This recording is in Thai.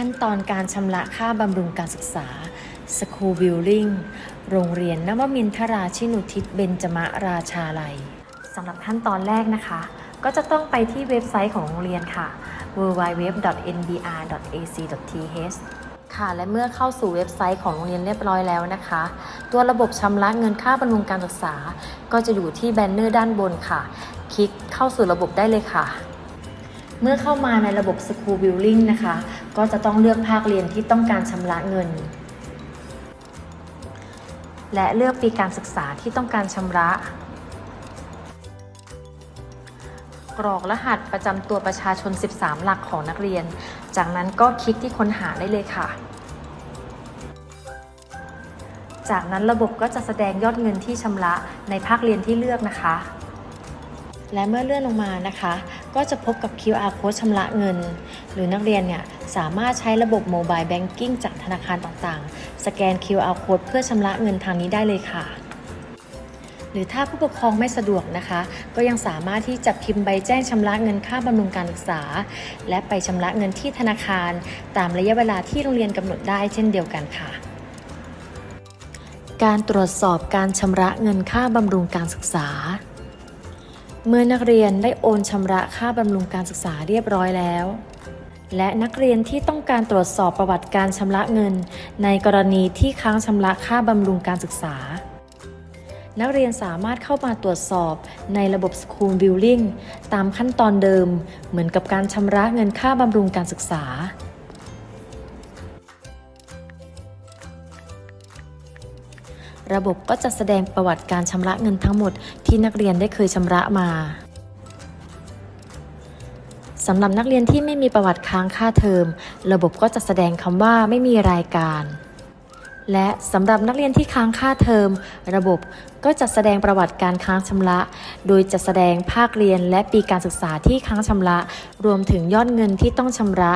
ขั้นตอนการชำระค่าบำรุงการศึกษา School Building โรงเรียนนวมินทราชินุทิศเบญจมราชาลัยสำหรับขั้นตอนแรกนะคะ ก็จะต้องไปที่เว็บไซต์ของโรงเรียนค่ะ www.nbr.ac.th ค่ะ และเมื่อเข้าสู่เว็บไซต์ของโรงเรียนเรียบร้อยแล้วนะคะ ตัวระบบชำระเงินค่าบำรุงการศึกษา ก็จะอยู่ที่แบนเนอร์ด้านบนค่ะ คลิกเข้าสู่ระบบได้เลยค่ะ เมื่อเข้ามาในระบบ School Billing นะคะ ก็จะต้องเลือกภาคเรียนที่ต้องการชำระเงิน และเลือกปีการศึกษาที่ต้องการชำระ กรอกรหัสประจำตัวประชาชน 13 หลักของนักเรียน จากนั้นก็คลิกที่ค้นหาได้เลยค่ะ จากนั้นระบบก็จะแสดงยอดเงินที่ชำระในภาคเรียนที่เลือกนะคะ และเมื่อเลื่อนลงมานะคะ ก็จะพบกับ QR code ชำระเงิน หรือนักเรียนเนี่ยสามารถใช้ระบบ Mobile Banking จากธนาคารต่างๆ สแกน QR code เพื่อชำระเงินทางนี้ได้เลยค่ะ หรือถ้าผู้ปกครองไม่สะดวกนะคะ ก็ยังสามารถที่จะพิมพ์ใบแจ้งชำระเงินค่าบำรุงการศึกษา และไปชำระเงินที่ธนาคาร ตามระยะเวลาที่โรงเรียนกำหนดได้เช่นเดียวกันค่ะการตรวจสอบการชำระเงินค่าบำรุงการศึกษา เมื่อนักเรียนได้โอนชำระค่าบำรุงการศึกษาเรียบร้อยแล้ว และนักเรียนที่ต้องการตรวจสอบประวัติการชำระเงิน ในกรณีที่ค้างชำระค่าบำรุงการศึกษา นักเรียนสามารถเข้ามาตรวจสอบในระบบ School Billing ตามขั้นตอนเดิม เหมือนกับการชำระเงินค่าบำรุงการศึกษา ระบบก็จะแสดงประวัติการชำระเงินทั้งหมดที่นักเรียนได้เคยชำระมาสำหรับนักเรียนที่ไม่มีประวัติค้างค่าเทอม ระบบก็จะแสดงคำว่าไม่มีรายการ และสำหรับนักเรียนที่ค้างค่าเทอม ระบบก็จะแสดงประวัติการค้างชำระ โดยจะแสดงภาคเรียนและปีการศึกษาที่ค้างชำระ รวมถึงยอดเงินที่ต้องชำระ